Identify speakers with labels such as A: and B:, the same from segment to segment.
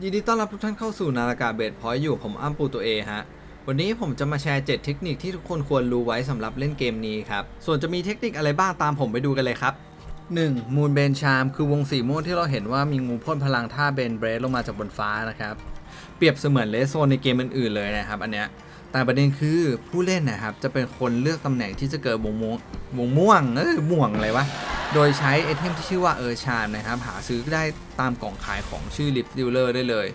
A: ยินดีต้อนรับทุกท่านเข้าสู่นาฬิกาเบสพอยต์อยู่ผมอ้ำปูตัวเอฮะ วันนี้ผมจะมาแชร์ 7 เทคนิคที่ทุกคนควรรู้ไว้สำหรับเล่นเกมนี้ครับ ส่วนจะมีเทคนิคอะไรบ้างตามผมไปดูกันเลยครับ 1. มูนเบนชามคือวงสีม่วงที่เราเห็นว่ามีงูพ่นพลังท่าเบนเบรดลงมาจากบนฟ้านะครับ เปรียบเสมือนเลสโซนในเกมอื่นๆเลยนะครับ อันเนี้ยแต่ประเด็นคือผู้เล่นนะครับจะเป็นคนเลือกตำแหน่งที่จะเกิดวงม่วงวงม่วงเออม่วงอะไรวะ โดยใช้ไอเทมที่ชื่อว่าเออชามนะครับ หาซื้อได้ตามกล่องขายของชื่อลิฟดิวเลอร์ได้เลย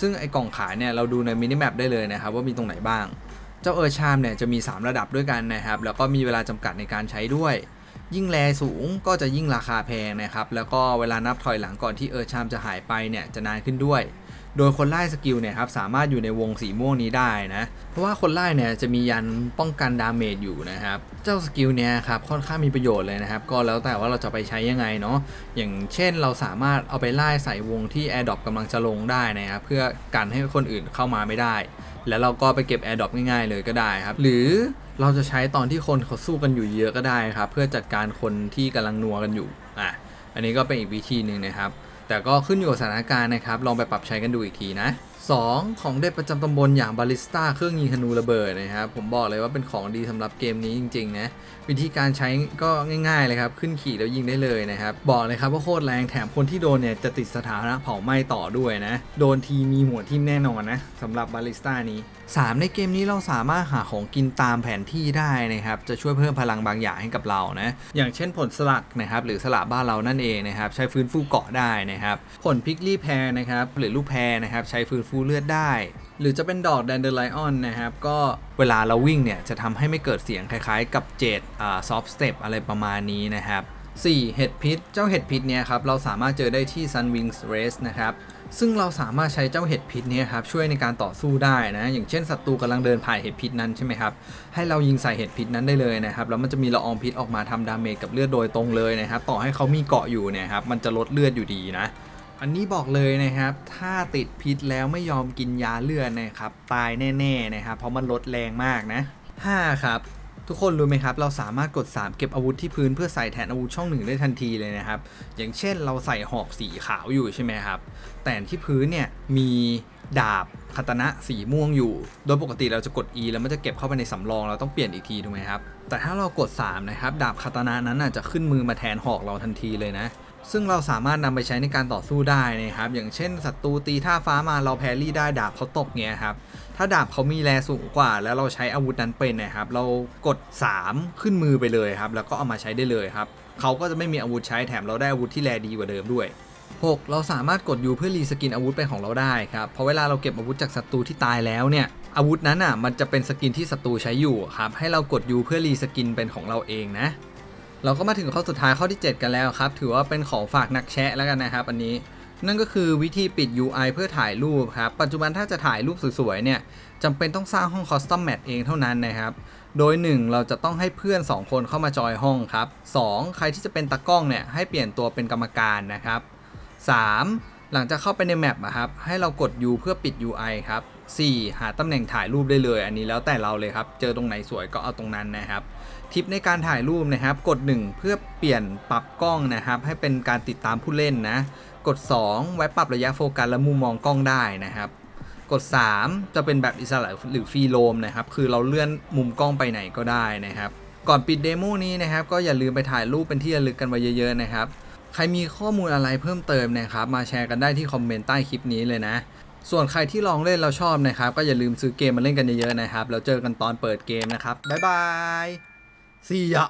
A: ซึ่งไอกล่องขายเนี่ยเราดูในมินิแมปได้เลยนะครับว่ามีตรงไหนบ้าง เจ้าเออชามเนี่ยจะมี 3 ระดับด้วยกันนะครับ แล้วก็มีเวลาจำกัดในการใช้ด้วย ยิ่งแลสูงก็จะยิ่งราคาแพงนะครับ แล้วก็เวลานับถอยหลังก่อนที่เออชามจะหายไปเนี่ยจะนานขึ้นด้วย โดยคนไล่สกิลเนี่ยครับสามารถอยู่ในวงสีม่วงนี้ได้นะ เพราะว่าคนไล่เนี่ยจะมียันป้องกันดาเมจอยู่นะครับ เจ้าสกิลเนี่ยครับค่อนข้างมีประโยชน์เลยนะครับ ก็แล้วแต่ว่าเราจะไปใช้ยังไงเนาะ อย่างเช่นเราสามารถเอาไปไล่ใส่วงที่ Air d r o p กำลังจะลงได้นะครับเพื่อกันให้คนอื่นเข้ามาไม่ได้ แล้วเราก็ไปเก็บ Air d r o p ง่ายๆเลยก็ได้ครับ หรือเราจะใช้ตอนที่คนเขาสู้กันอยู่เยอะก็ได้ครับเพื่อจัดการคนที่กำลังนัวกันอยู่อะอันนี้ก็เป็นอีกวิธีหนึ่งนะครับ แต่ก็ขึ้นอยู่กับสถานการณ์นะครับ ลองไปปรับใช้กันดูอีกทีนะ 2. ของเด็ดประจำตำบลอย่างบาลิสต้าเครื่องยิงธนูระเบิดนะครับผมบอกเลยว่าเป็นของดีสำหรับเกมนี้จริงๆนะวิธีการใช้ก็ง่ายๆเลยครับขึ้นขี่แล้วยิงได้เลยนะครับบอกเลยครับว่าโคตรแรงแถมคนที่โดนเนี่ยจะติดสถานะเผาไหม้ต่อด้วยนะโดนทีมีหัวทิ่มแน่นอนนะสำหรับบาลิสต้านี้ 3. ในเกมนี้เราสามารถหาของกินตามแผนที่ได้นะครับจะช่วยเพิ่มพลังบางอย่างให้กับเรานะอย่างเช่นผลสลักนะครับหรือสลักบ้านเรานั่นเองนะครับใช้ฟื้นฟูเกาะได้นะครับผลพิกลี่แพรนะครับหรือลูกแพรนะครับใช้ฟื้นฟูเลือดได้ หรือจะเป็นดอกแดนเดอร์ไลออนนะครับ ก็เวลาเราวิ่งเนี่ย จะทำให้ไม่เกิดเสียงคล้ายๆ กับเจดอ่าซอฟสเต็ปอะไรประมาณนี้นะครับ 4. เห็ดพิษ เจ้าเห็ดพิษเนี่ยครับ เราสามารถเจอได้ที่ Sun Wings Race นะครับ ซึ่งเราสามารถใช้เจ้าเห็ดพิษเนี่ยครับช่วยในการต่อสู้ได้นะ อย่างเช่นศัตรูกำลังเดินผ่านเห็ดพิษนั้นใช่ไหมครับ ให้เรายิงใส่เห็ดพิษนั้นได้เลยนะครับ แล้วมันจะมีละอองพิษออกมาทำดาเมจกับเลือดโดยตรงเลยนะครับ ต่อให้เขามีเกาะอยู่เนี่ยครับ มันจะลดเลือดอยู่ดีนะ อันนี้บอกเลยนะครับ ถ้าติดพิษแล้วไม่ยอมกินยาเลือดนะครับ ตายแน่ๆนะครับ เพราะมันลดแรงมากนะ 5 ครับ ทุกคนรู้ไหมครับ เราสามารถกด 3 เก็บอาวุธที่พื้นเพื่อใส่แทนอาวุธช่องหนึ่งได้ทันทีเลยนะครับ อย่างเช่นเราใส่หอกสีขาวอยู่ใช่ไหมครับ แต่ที่พื้นเนี่ยมีดาบคาตนะสีม่วงอยู่ โดยปกติเราจะกด E แล้วมันจะเก็บเข้าไปในสำรองเราต้องเปลี่ยนอีกทีถูกไหมครับ แต่ถ้าเรากด 3 นะครับ ดาบคาตนะนั้นจะขึ้นมือมาแทนหอกเราทันทีเลยนะ ซึ่งเราสามารถนำไปใช้ในการต่อสู้ได้นะครับ อย่างเช่นศัตรูตีท่าฟ้ามาเราแพรรี่ได้ดาบเขาตกเงี้ยครับ ถ้าดาบเขามีแรงสูงกว่า แล้วเราใช้อาวุธนั้นเป็นนะครับ เรากด 3 ขึ้นมือไปเลยครับ แล้วก็เอามาใช้ได้เลยครับ เขาก็จะไม่มีอาวุธใช้แถมเราได้อาวุธที่แรงดีกว่าเดิมด้วย 6. เราสามารถกดยูเพื่อรีสกินอาวุธเป็นของเราได้ครับ เพราะเวลาเราเก็บอาวุธจากศัตรูที่ตายแล้วเนี่ย อาวุธนั้นอะมันจะเป็นสกินที่ศัตรูใช้อยู่ครับ ให้เรากดยูเพื่อรีสกินเป็นของเราเองนะ เราก็มาถึงข้อสุดท้ายข้อที่ 7 กันแล้วครับ ถือว่าเป็นของฝากนักแชะแล้วกันนะครับ อันนี้ นั่นก็คือวิธีปิด UI เพื่อถ่ายรูปครับ ปัจจุบันถ้าจะถ่ายรูปสวยๆเนี่ยจำเป็นต้องสร้างห้อง Custom Map เองเท่านั้นนะครับ โดย 1 เราจะต้องให้เพื่อน 2 คนเข้ามาจอยห้องครับ 2 ใครที่จะเป็นตากล้องเนี่ยให้เปลี่ยนตัวเป็นกรรมการนะครับ 3. หลังจากเข้าไปในแมปอะครับ ให้เรากด U เพื่อปิด UI ครับ 4. หาตำแหน่งถ่ายรูปได้เลย อันนี้แล้วแต่เราเลยครับ เจอตรงไหนสวยก็เอาตรงนั้นนะครับ ทิปในการถ่ายรูปนะครับ กด 1 เพื่อเปลี่ยนปรับกล้องนะครับ ให้เป็นการติดตามผู้เล่นนะ กด 2 ไว้ปรับระยะโฟกัสและมุมมองกล้องได้นะครับ กด 3 จะเป็นแบบอิสระหรือฟรีโรมนะครับ คือเราเลื่อนมุมกล้องไปไหนก็ได้นะครับ ก่อนปิดเดโมนี้นะครับ ก็อย่าลืมไปถ่ายรูปเป็นที่ระลึกกันไว้เยอะๆนะครับ ใครมีข้อมูลอะไรเพิ่มเติมนะครับ มาแชร์กันได้ที่คอมเมนต์ใต้คลิปนี้เลยนะ ส่วนใครที่ลองเล่นแล้วชอบนะครับ ก็อย่าลืมซื้อเกมมาเล่นกันเยอะๆนะครับ แล้วเจอกันตอนเปิดเกมนะครับ บ๊ายบาย See ya